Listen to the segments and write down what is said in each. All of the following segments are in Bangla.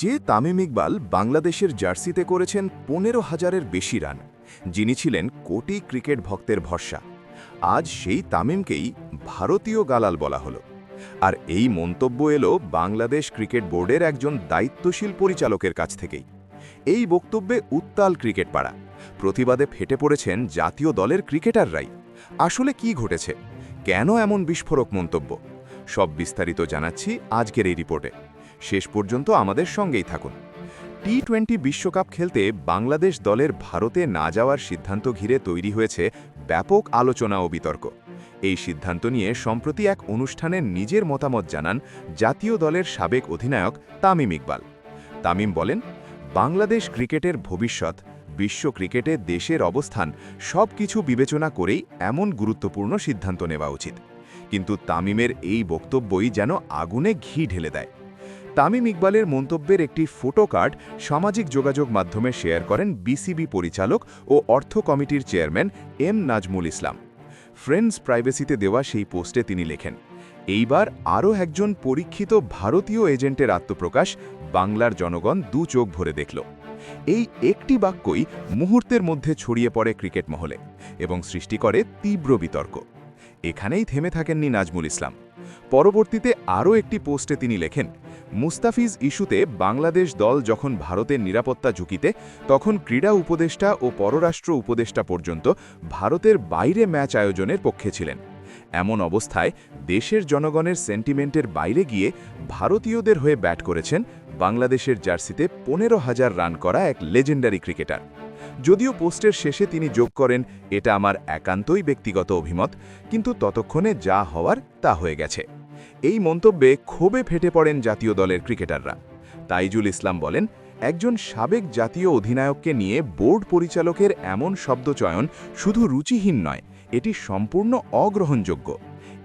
যে তামিম ইকবাল বাংলাদেশের জার্সিতে করেছেন পনেরো হাজারের বেশি রান, যিনি ছিলেন কোটি ক্রিকেট ভক্তের ভরসা। আজ সেই তামিমকেই ভারতীয় গালাল বলা হলো। আর এই মন্তব্য এলো বাংলাদেশ ক্রিকেট বোর্ডের একজন দায়িত্বশীল পরিচালকের কাছ থেকেই। এই বক্তব্যে উত্তাল ক্রিকেট পাড়া, প্রতিবাদে ফেটে পড়েছেন জাতীয় দলের ক্রিকেটাররাই। আসলে কি ঘটেছে? কেন এমন বিস্ফোরক মন্তব্য? সব বিস্তারিত জানাচ্ছি আজকের এই রিপোর্টে। শেষ পর্যন্ত আমাদের সঙ্গেই থাকুন। টি টোয়েন্টি বিশ্বকাপ খেলতে বাংলাদেশ দলের ভারতে না যাওয়ার সিদ্ধান্ত ঘিরে তৈরি হয়েছে ব্যাপক আলোচনা ও বিতর্ক। এই সিদ্ধান্ত নিয়ে সম্প্রতি এক অনুষ্ঠানে নিজের মতামত জানান জাতীয় দলের সাবেক অধিনায়ক তামিম ইকবাল। তামিম বলেন, বাংলাদেশ ক্রিকেটের ভবিষ্যৎ, বিশ্ব ক্রিকেটে দেশের অবস্থান সব কিছু বিবেচনা করেই এমন গুরুত্বপূর্ণ সিদ্ধান্ত নেওয়া উচিত। কিন্তু তামিমের এই বক্তব্যই যেন আগুনে ঘি ঢেলে দেয়। তামিম ইকবালের মন্তব্যের একটি ফটো কার্ড সামাজিক যোগাযোগ মাধ্যমে শেয়ার করেন বিসিবি পরিচালক ও অর্থ কমিটির chairman M Nazmul Islam. Friends প্রাইভেসিতে দেওয়া সেই পোস্টে তিনি লেখেন, এইবার আরও একজন পরীক্ষিত ভারতীয় এজেন্টের আত্মপ্রকাশ বাংলার জনগণ দু চোখ ভরে দেখল। এই একটি বাক্যই মুহূর্তের মধ্যে ছড়িয়ে পড়ে ক্রিকেট মহলে এবং সৃষ্টি করে তীব্র বিতর্ক। এখানেই থেমে থাকেননি নাজমুল ইসলাম। পরবর্তীতে আরও একটি পোস্টে তিনি লেখেন মুস্তাফিজ ইস্যুতে বাংলাদেশ দল যখন ভারতের নিরাপত্তা ঝুঁকিতে, তখন ক্রীড়া উপদেষ্টা ও পররাষ্ট্র উপদেষ্টা পর্যন্ত ভারতের বাইরে ম্যাচ আয়োজনের পক্ষে ছিলেন। এমন অবস্থায় দেশের জনগণের সেন্টিমেন্টের বাইরে গিয়ে ভারতীয়দের হয়ে ব্যাট করেছেন বাংলাদেশের জার্সিতে পনেরো হাজার রান করা এক লেজেন্ডারি ক্রিকেটার। যদিও পোস্টের শেষে তিনি যোগ করেন, এটা আমার একান্তই ব্যক্তিগত অভিমত, কিন্তু ততক্ষণে যা হওয়ার তা হয়ে গেছে। এই মন্তব্যে ক্ষোভে ফেটে পড়েন জাতীয় দলের ক্রিকেটাররা। তাইজুল ইসলাম বলেন, একজন সাবেক জাতীয় অধিনায়ককে নিয়ে বোর্ড পরিচালকের এমন শব্দচয়ন শুধু রুচিহীন নয়, এটি সম্পূর্ণ অগ্রহণযোগ্য।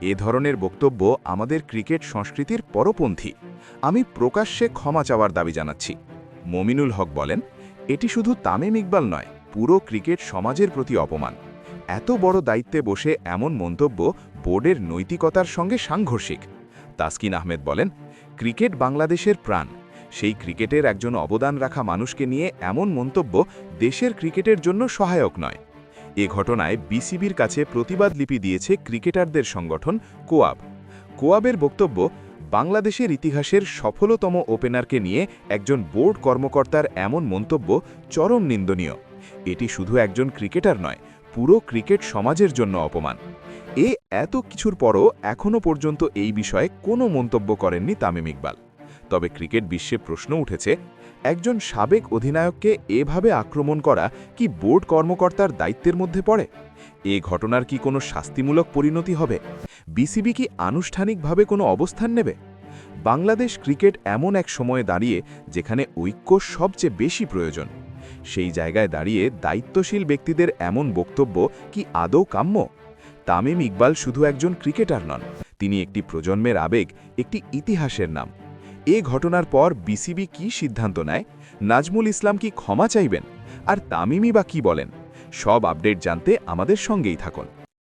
এ ধরনের বক্তব্য আমাদের ক্রিকেট সংস্কৃতির পরপন্থী। আমি প্রকাশ্যে ক্ষমা চাওয়ার দাবি জানাচ্ছি। মমিনুল হক বলেন, এটি শুধু তামিম ইকবাল নয়, পুরো ক্রিকেট সমাজের প্রতি অপমান। এত বড় দায়িত্বে বসে এমন মন্তব্য বোর্ডের নৈতিকতার সঙ্গে সাংঘর্ষিক। তাসকিন আহমেদ বলেন, ক্রিকেট বাংলাদেশের প্রাণ। সেই ক্রিকেটের একজন অবদান রাখা মানুষকে নিয়ে এমন মন্তব্য দেশের ক্রিকেটের জন্য সহায়ক নয়। এ ঘটনায় বিসিবির কাছে প্রতিবাদ লিপি দিয়েছে ক্রিকেটারদের সংগঠন কোয়াব। কোয়াবের বক্তব্য, বাংলাদেশের ইতিহাসের সফলতম ওপেনারকে নিয়ে একজন বোর্ড কর্মকর্তার এমন মন্তব্য চরম নিন্দনীয়। এটি শুধু একজন ক্রিকেটার নয়, পুরো ক্রিকেট সমাজের জন্য অপমান। এ এত কিছুর পরও এখনও পর্যন্ত এই বিষয়ে কোনো মন্তব্য করেননি তামিম ইকবাল। তবে ক্রিকেট বিশ্বে প্রশ্ন উঠেছে, একজন সাবেক অধিনায়ককে এভাবে আক্রমণ করা কি বোর্ড কর্মকর্তার দায়িত্বের মধ্যে পড়ে? এ ঘটনার কি কোনো শাস্তিমূলক পরিণতি হবে? বিসিবি কি আনুষ্ঠানিকভাবে কোনো অবস্থান নেবে? বাংলাদেশ ক্রিকেট এমন এক সময়ে দাঁড়িয়ে যেখানে ঐক্য সবচেয়ে বেশি প্রয়োজন। সেই জায়গায় দাঁড়িয়ে দায়িত্বশীল ব্যক্তিদের এমন বক্তব্য কি আদৌ কাম্য? তামিম ইকবাল শুধু একজন ক্রিকেটার নন, তিনি একটি প্রজন্মের আবেগ, একটি ইতিহাসের নাম। এ ঘটনার পর বিসিবি কি সিদ্ধান্ত নেয়? নাজমুল ইসলাম কি ক্ষমা চাইবেন? আর তামিমই বা কি বলেন? সব আপডেট জানতে আমাদের সঙ্গেই থাকুন।